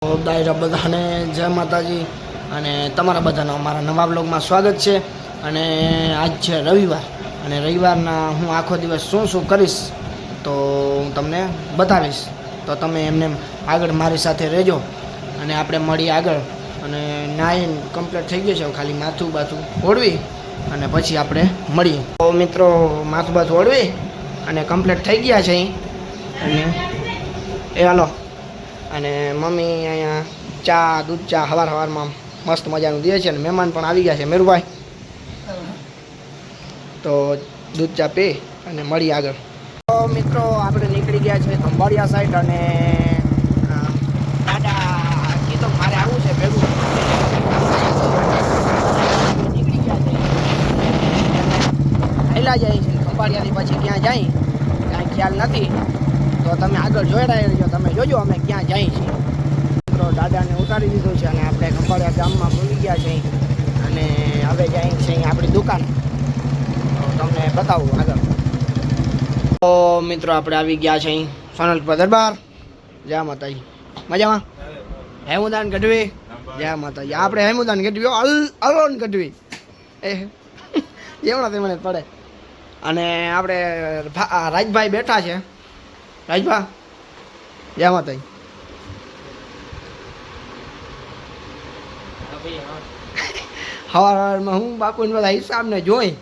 દાયરા બધાને જય માતાજી અને તમારા બધાનો અમારા નવા બ્લોગમાં સ્વાગત છે. અને આજ છે રવિવાર અને રવિવારના હું આખો દિવસ શું શું કરીશ તો હું તમને બતાવીશ. તો તમે એમને આગળ મારી સાથે રહેજો અને આપણે મળીએ આગળ. અને નાઈન કમ્પ્લીટ થઈ ગયું છે ખાલી માથું બાથું ઓળવી અને પછી આપણે મળીએ. તો મિત્રો, માથું બાથું ઓળવી અને કમ્પ્લીટ થઈ ગયા છે અને એ હાલો. અને મમ્મી અહીંયા ચા, દૂધ, ચા હવાર હવારમાં મસ્ત મજાનું દે છે અને મહેમાન પણ આવી ગયા છે. મેરુભાઈ? તો દૂધ, ચા પી અને મળી આગળ. તો મિત્રો, આપણે નીકળી ગયા છે ખંભાળિયા સાઈડ અને દાદા કીધું મારે આવવું છે ભેગું. હાલ્યા જાય છે ખંભાળિયાથી પછી ક્યાં જાય. કાંઈ ખ્યાલ નથી. તો તમે આગળ જોઈ રહ્યા છો તમે જોજો અમે ક્યાં જઈએ છીએ. મિત્રો દાદાને ઉતારી દીધું છે અને આપણે ખંભાળિયા ગામમાં ભૂલી ગયા છીએ અને હવે જાય છે અહીં આપણી દુકાન. તમને બતાવું આગળ. તો મિત્રો આપણે આવી ગયા છે અહીં સોનલ દરબાર. જય માતાજી. મજામાં? હેમુદાન ગઢવી. જય માતાજી. આપણે હેમુદાન ગઢવી અલ, અલોન ગઢવી. એ જેવડા તે પડે. અને આપણે રાજભાઈ બેઠા છે. રાજભા જય માતાજી. હવાર હવારમાં હું બાપુને બધા હિસાબને જોઈ.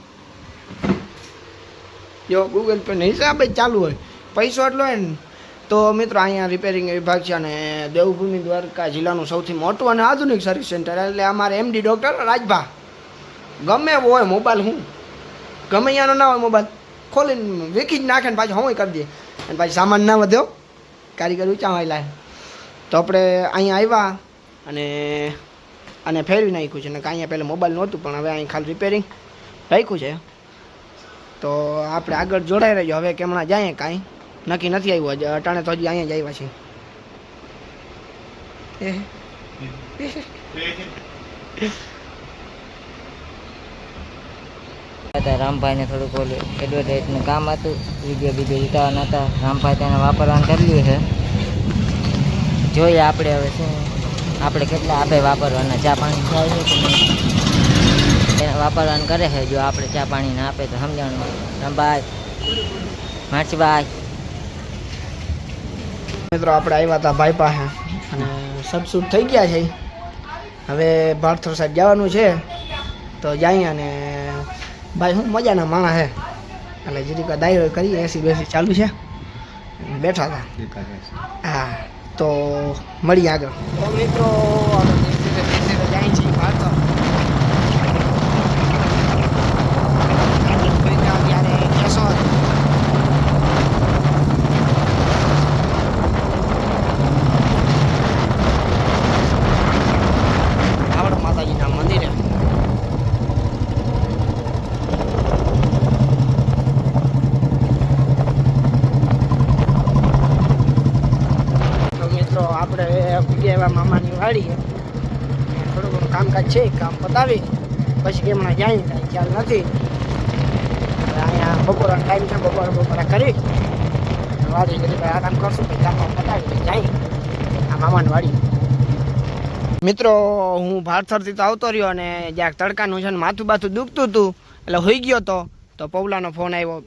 જો ગૂગલ પે ને હિસાબ જ ચાલુ હોય. પૈસો એટલો હોય ને, તો મિત્રો અહીંયા રિપેરિંગ વિભાગ છે અને દેવભૂમિ દ્વારકા જિલ્લાનું સૌથી મોટું અને આધુનિક સર્વિસ સેન્ટર એટલે અમારે એમડી ડૉક્ટર રાજભા. ગમે એવો હોય મોબાઈલ હું. ગમે અહીંયાનો ના હોય મોબાઈલ ખોલીને વેખી જ નાખે ને પાછું હું કરી દે. અને પાછી સામાન ના વધ્યો કારીગર ઊંચા વાયેલા તો આપણે અહીંયા આવ્યા અને અને ફેરવી નાખ્યું છે. ને અહીંયા પહેલાં મોબાઈલ નહોતું પણ હવે અહીં ખાલી રિપેરિંગ રાખ્યું છે. તો આપણે આગળ જોડાઈ રહ્યો હવે કેમણા જાય કાંઈ? નક્કી નથી આવ્યું. હજી અટાણે તો હજી અહીંયા જ આવ્યા છે હતા રામભાઈને થોડુંક ઓલું એડવર્ટાઇઝનું કામ હતું. વીડિયો બીજો ઉતારવાના હતા. રામભાઈ તેને વાપરવાનું કર્યું છે. જોઈએ આપણે હવે શું, આપણે કેટલા આપે વાપરવાના. ચા પાણી થાય છે કે વાપરવાનું કરે છે જો આપણે ચા પાણી ના આપે તો સમજાણું. રામભાઈ માછીભાઈ મિત્રો, આપણે આવ્યા હતા ભાઈ પાસે અને સબસૂટ થઈ ગયા છે. હવે ભારથર સાહેબ જવાનું છે. તો જઈએ અને ભાઈ હું મજાના માણસ હે. એટલે જરીક દાયરો કરીએ એસી બેસી ચાલુ છે. બેઠા હતા. હા તો મળીએ આગળ. તો મિત્રો આપણે બેસીને બેસીને જાય છે ભારથર ત્યારે કેશોદ આવડ માતાજીના મંદિરે તો મિત્રો આપણે ગયા એવા વાડીએ થોડું ઘણું કામકાજ છે, કામ પતાવી, પછી એમણે જાય, કાંઈ ખ્યાલ નથી. અહીંયા બપોરનો ટાઈમ છે, બપોર બપોરા કરી, વાડી કરી આ કામ કરશું, પછી કામ પતાવી જાય. આ મામાની વાડી. મિત્રો, હું ભારથરથી તો આવતો રહ્યો અને જ્યાં તડકાનું છે ને માથું બાથું દુખતું હતું, એટલે હોઈ ગયો તો તો પૌલાનો ફોન આવ્યો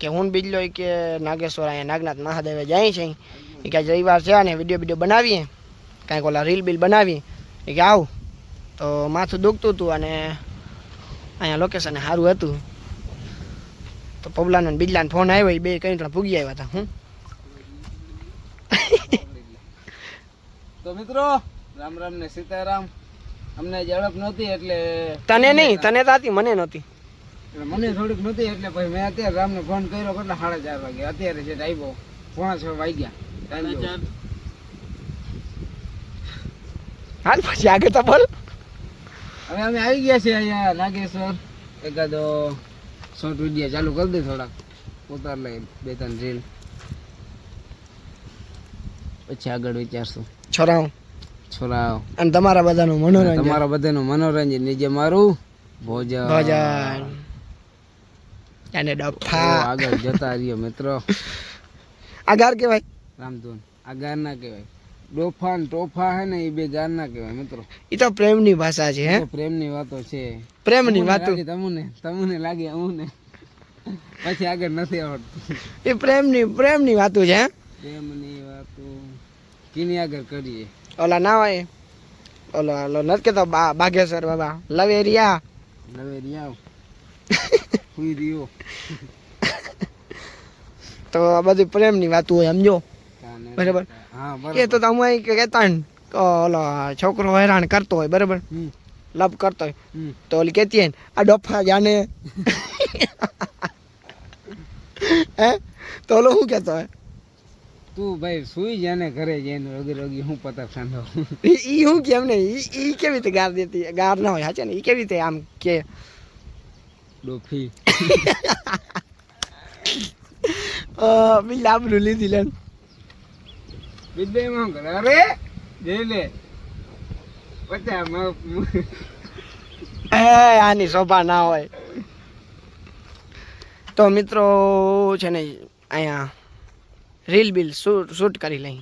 કે હું બીજલો કે નાગેશ્વર અહીંયા નાગનાથ મહાદેવે જાય છે. કે રવિવાર છે અને વીડિયો વીડિયો બનાવીએ. કાંઈક ઓલા રીલ બિલ બનાવી. એ કે આવ. તો માથું દુખતું હતું અને અહીંયા લોકેશન સારું હતું. તો પબલાનો ને બિજલાનો ફોન આવ્યો એ બે કઈ ત્રણ પૂગી આવ્યા હતા હું? તો મિત્રો રામ રામ ને સીતારામ. અમને ઝડપ નહોતી એટલે તને નહીં તને તો હતી મને નહોતી. મને થોડીક નહોતી એટલે ભાઈ મેં અત્યારે રામને ફોન કર્યો કેટલા સાડા ચાર વાગે. અત્યારે છે આવ્યો પોણા છ વાગ્યા ટાઈમ જેવો. હાલ પછી આગળ તો બોલ. હવે અમે આવી ગયા છે અહીંયા નાગેશ્વર એકાદો શોર્ટ વીડિયો ચાલુ કરી દે થોડાક. ઉતાર લઈ બે ત્રણ રીલ. પછી આગળ વિચારશું. છોરાઓ છોરાઓ અને તમારા બધાનું મનોરંજન. તમારા બધાનું મનોરંજન. નીચે મારું ભોજન. ભોજન. અને ડફા. આગળ જતા રહ્યો મિત્રો. આગાર કહેવાય. કેવાય રામધૂન આગાર ના કહેવાય. ડોફા ને ટોફા હે ને એ બે ગાર ના કહેવાય મિત્રો. એ તો પ્રેમની ભાષા છે હે? પ્રેમની વાતો છે. પ્રેમની વાતો. તમને તમને લાગે અમને. પછી આગળ નથી આવડતું. એ પ્રેમની પ્રેમની વાતો છે પ્રેમની વાતો. કીની આગળ કરીએ? ઓલા ના હોય? ઓલો ઓલો નથી કેતો બાગેશ્વર બાબા. લવેરિયા લવેરિયા હુઈ રહ્યો. તો આ બધી પ્રેમની વાતો હોય સમજો. બરાબર. હા એ બરાબર તો તમે અહીં કહેતા ને કે ઓલો છોકરો હેરાન કરતો હોય બરાબર? હમ. લપ કરતો હોય. હમ. તો ઓલી કહેતી હોય ને આ ડોફા જાને. હે? તો ઓલો શું કહેતો હોય? તું ભાઈ સુઈ જા ને ઘરે જઈને રગી રગી હું પતા ખાંડો ઈ ઈ શું કેમ ને? ઈ ઈ કેવી રીતે ગાર દેતી? ગાર ના હોય સાચે ને? ઈ કેવી રીતે આમ કે? ડોફી. અ, બી લાબરું લીધી લે અરે જઈ લે. આની શોભા ના હોય. તો મિત્રો છે ને અહીંયા રીલ બિલ શૂટ કરી લઈ.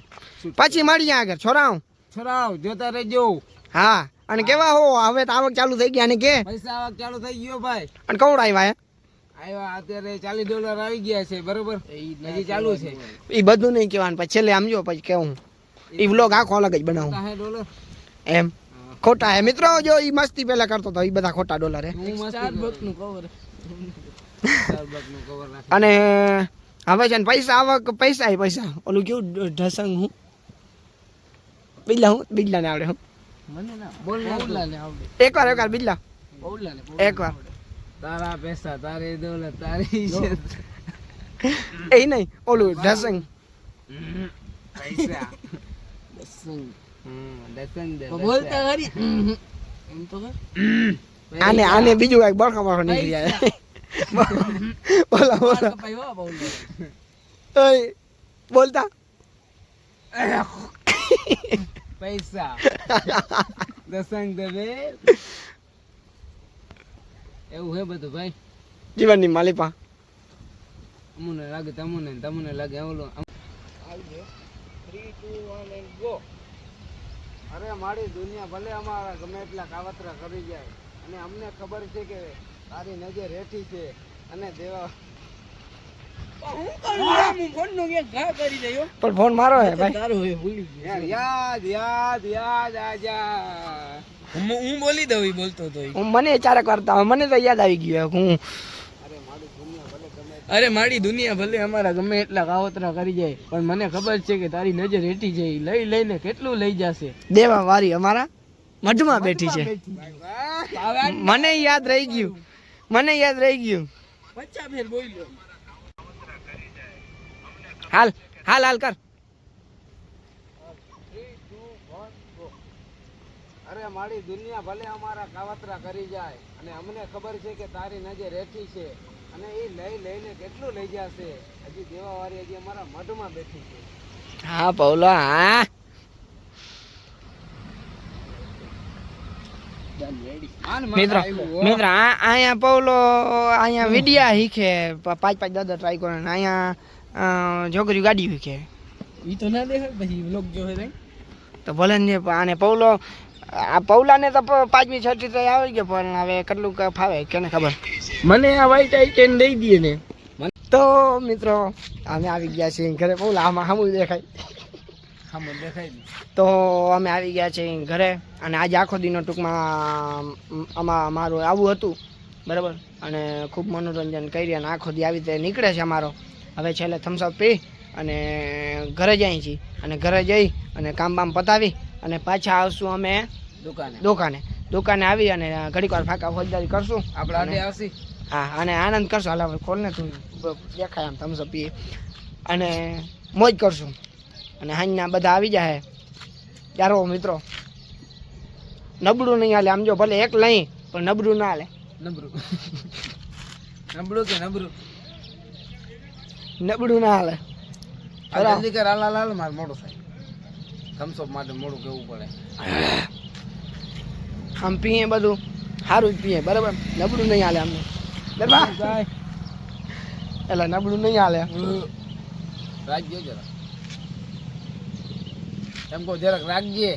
પછી મળીએ આગળ. છોરાવ છોરાવ જોતા રહેજો. હા અને કેવા હો? હવે તો આવક ચાલુ થઈ ગયા ને કે? પૈસા આવક ચાલુ થઈ ગયો ભાઈ. અને કવડ આવ્યા અત્યારે ચાલીસ ડોલર આવી ગયા છે બરોબર? હજી ચાલુ છે. એ બધું નહીં કહેવાનું. પછી છેલ્લે આમ જો પછી કેવું એ વ્લોગ આખો અલગ જ બનાવું. ડોલર? એમ. ખોટા હે. મિત્રો જો એ મસ્તી પેલા કરતો હતો એ બધા ખોટા ડોલર હે. અને હવે છે ને પૈસા આવક પૈસા એ પૈસા. ઓલું કેવું ઢસંગ હું? બિલ્લા હું? બિલ્લા ને આવડે હું. મને ના બોલ ને બોલા ને આવડે. એકવાર એકવાર બિલ્લા. એકવાર. તારા પૈસા તારી દોલત તારી છે એ નહીં ઓલું ઢસંગ પૈસા. દે બોલતા એમ તો આને આને બીજું કંઈક બળખા બળખા નીકળી જાય. બોલા બોલા. ઓય બોલતા. પૈસા. દસંગ દેવે એવું હે બધું ભાઈ? જીવનની માલિપા અમને લાગે તમને તમને લાગે ઓલું અરે મારી દુનિયા ભલે અમારા ગમે એટલા કાવતરા કરી જાય અને અમને ખબર છે કે તારી નજર હેઠી છે અને દેવા પણ ફોન મારો હે ભાઈ. યાદ યાદ યાદ. આજા હું બોલી દઉં ઈ બોલતો તો હું મને ચારક કરતા મને તો યાદ આવી ગયું હું. અરે મારી દુનિયા ભલે અમારા ગમે એટલા કાવતરા કરી જાય પણ મને ખબર છે કે તારી નજર હેઠી છે લઈ લઈને કેટલું લઈ જશે? દેવા વારી અમારા મઢમાં બેઠી છે. મને યાદ રહી ગયું. મને યાદ રહી ગયું. હાલ હાલ હાલ કર. અરે મારી દુનિયા ભલે અમારા કાવતરા કરી જાય અને અમને ખબર છે કે તારી નજર રેઠી છે અને એ લઈ લઈને કેટલું લઈ જશે? હજી દેવાવાળી હજી અમારા મઢમાં બેઠી છે. હા પૌલો હા. મિત્ર મિત્ર અહીંયા પૌલો અહીંયા વિડિયા શીખે પાંચ પાંચ દસ ટ્રાય કરે અહીંયા છોકરી ગાડી શીખે. ઈ તો ના દેખાય પછી વ્લોગ જો તો ભલે ને આને પૌલો આ પૌલાને તો પાંચમી છઠ્ઠી તો આવી ગયો પણ હવે કેટલું ફાવે કેને ખબર? મને આ વ્હાઈટ આઈટેન દઈ દે ને. તો મિત્રો અમે આવી ગયા છીએ ઘરે. પૌલા આમાં સામું દેખાય. દેખાય તો અમે આવી ગયા છીએ ઘરે. અને આજે આખો દિનો ટૂંકમાં આમાં મારું આવું હતું. બરાબર? અને ખૂબ મનોરંજન કરી અને આખો દી આવી રીતે નીકળે છે અમારો. હવે છેલ્લે થમ્સઅપ પી અને ઘરે જઈએ છીએ. અને ઘરે જઈ અને કામ બામ પતાવી અને પાછા આવશું અમે દુકાને. દુકાને. દુકાને આવી અને ઘડીક વાર ફાંકા ફોજદારી કરશું આપણે આડે આવશી. હા અને આનંદ કરશું. હાલ ખોલને તું. દેખાય આમ તમસો પીએ અને મોજ કરશું. અને હાંજના બધા આવી જાય ચારો મિત્રો. નબળું નહીં હાલે. આમ જો ભલે એક લઈ પણ નબળું ના હાલે. નબળું. નબળું કે નબળું? નબળું ના હાલે. જલ્દી કર. હાલ હાલ હાલ. મારે મોડું થાય. થમ્સઅપ માટે મોડું કેવું પડે? આમ પીએ બધું. સારું જ પીએ બરાબર? નબળું નહીં હાલે અમને બરાબર એટલે નબળું નહીં હાલે. રાખજે જરા એમ કહો જરાક રાખજે.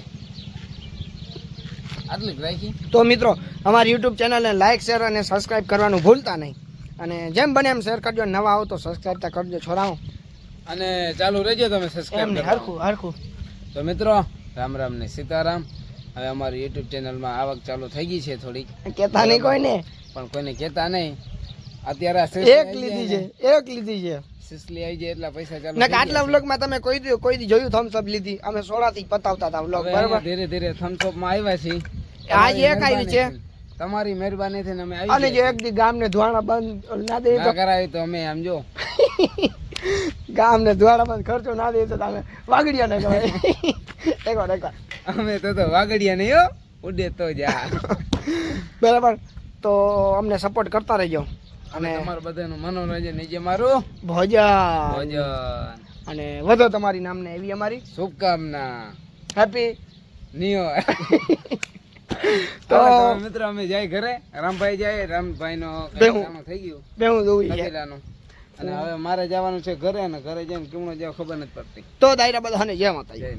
આટલી રાખી. તો મિત્રો અમારી યુટ્યુબ ચેનલને લાઇક શેર અને સબસ્ક્રાઇબ કરવાનું ભૂલતા નહીં. અને જેમ બને એમ શેર કરજો. નવા આવો તો સબસ્ક્રાઇબ તો કરજો છોરાઓ. અને ચાલુ રહેજો તમે સબસ્ક્રાઇબ હરખું હરખું. તો મિત્રો રામ રામ ને સીતારામ. હવે અમારી યુટ્યુબ ચેનલમાં આવક ચાલુ થઈ ગઈ છે થોડીક. કહેતા નહીં કોઈને? પણ કોઈને કહેતા નહીં. અત્યારે એક લીધી છે એક લીધી છે. સિસલી આવી જાય એટલા પૈસા ચાલુ ના આટલા વ્લોગમાં તમે કોઈ દી કોઈ દી જોયું થમ્સ અપ લીધી. અમે સોળાથી પતાવતા હતા વ્લોગ બરાબર? ધીરે ધીરે થમ્સ અપમાં આવ્યા છે આજ એક આવી છે. તમારી મહેરબાની થઈને અમે અને આવી જે એક દી ગામને ધોવાણા બંધ ના દે તો કરાવી તો અમે આમ જો. ગામને બંધ ખર્ચો ના દે તો તમે વાગડિયા ને કહેવાય. એકવાર એકવાર. અમે તો તો વાગડિયા નહીં હો ઉડે તો જા. બરાબર. તો અમને સપોર્ટ કરતા રહેજો. અને તમારું બધાનું મનોરંજન નીચે મારું. ભોજન. ભોજન. અને વધો તમારી નામને એવી અમારી. શુભકામના. હેપી નિયો તો મિત્ર અમે જાય ઘરે. રામભાઈ જાય. રામભાઈ નો. થઈ ગયું. બે હું જોઈ અને હવે મારે જવાનું છે ઘરે અને ઘરે જઈને કેમનો જાવ ખબર નથી પડતી. તો દાયરા બધાને જય હતા જય